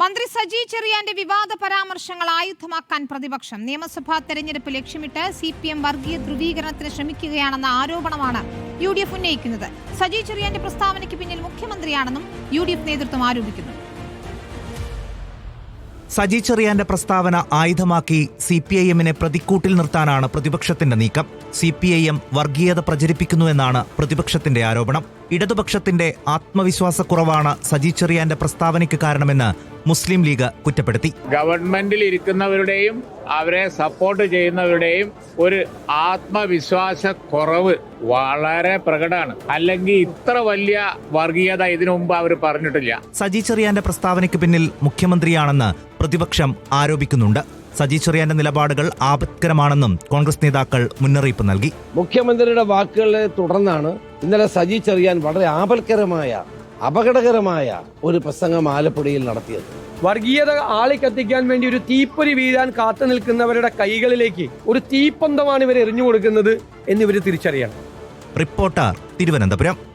മന്ത്രി സജി ചെറിയാന്റെ വിവാദ പരാമർശങ്ങൾ ആയുധമാക്കാൻ പ്രതിപക്ഷം. നിയമസഭാ തെരഞ്ഞെടുപ്പ് ലക്ഷ്യമിട്ട് സി പി എം വർഗീയ ധ്രുവീകരണത്തിന് ശ്രമിക്കുകയാണെന്ന ആരോപണമാണ് യു ഡി എഫ് ഉന്നയിക്കുന്നത്. സജി ചെറിയാന്റെ പ്രസ്താവനയ്ക്ക് പിന്നിൽ മുഖ്യമന്ത്രിയാണെന്നും യു ഡി എഫ് നേതൃത്വം ആരോപിക്കുന്നു. സജി ചെറിയാന്റെ പ്രസ്താവന ആയുധമാക്കി സി പി ഐ എമ്മിനെ പ്രതിക്കൂട്ടിൽ നിർത്താനാണ് പ്രതിപക്ഷത്തിന്റെ നീക്കം. സി പി ഐ എം വർഗീയത പ്രചരിപ്പിക്കുന്നുവെന്നാണ് പ്രതിപക്ഷത്തിന്റെ ആരോപണം. ഇടതുപക്ഷത്തിന്റെ ആത്മവിശ്വാസക്കുറവാണ് സജി ചെറിയാന്റെ പ്രസ്താവനയ്ക്ക് കാരണമെന്ന് മുസ്ലിം ലീഗ് കുറ്റപ്പെടുത്തി. ഗവൺമെന്റിൽ ഇരിക്കുന്നവരുടെയും അവരെ സപ്പോർട്ട് ചെയ്യുന്നവരുടെയും ഒരു ആത്മവിശ്വാസ കുറവ് വളരെ പ്രകടമാണ്. അല്ലെങ്കിൽ ഇത്ര വലിയ വർഗീയത ഇതിനു മുമ്പ് അവർ പറഞ്ഞിട്ടില്ല. സജി ചെറിയാന്റെ പ്രസ്താവനയ്ക്ക് പിന്നിൽ മുഖ്യമന്ത്രിയാണെന്ന് പ്രതിപക്ഷം ആരോപിക്കുന്നുണ്ട്. സജി ചെറിയാന്റെ നിലപാടുകൾ ആപത്കരമാണെന്നും കോൺഗ്രസ് നേതാക്കൾ മുന്നറിയിപ്പ് നൽകി. മുഖ്യമന്ത്രിയുടെ വാക്കുകളെ തുടർന്നാണ് ഇന്നലെ സജി ചെറിയാൻ വളരെ ആപൽക്കരമായ അപകടകരമായ ഒരു പ്രസംഗം ആലപ്പുഴയിൽ നടത്തിയത്. വർഗീയത ആളിക്കത്തിക്കാൻ വേണ്ടി ഒരു തീപ്പൊരി വീഴാൻ കാത്തു നിൽക്കുന്നവരുടെ കൈകളിലേക്ക് ഒരു തീപ്പന്തമാണ് ഇവർ എറിഞ്ഞു കൊടുക്കുന്നത് എന്നിവർ തിരിച്ചറിയണം. റിപ്പോർട്ടർ തിരുവനന്തപുരം.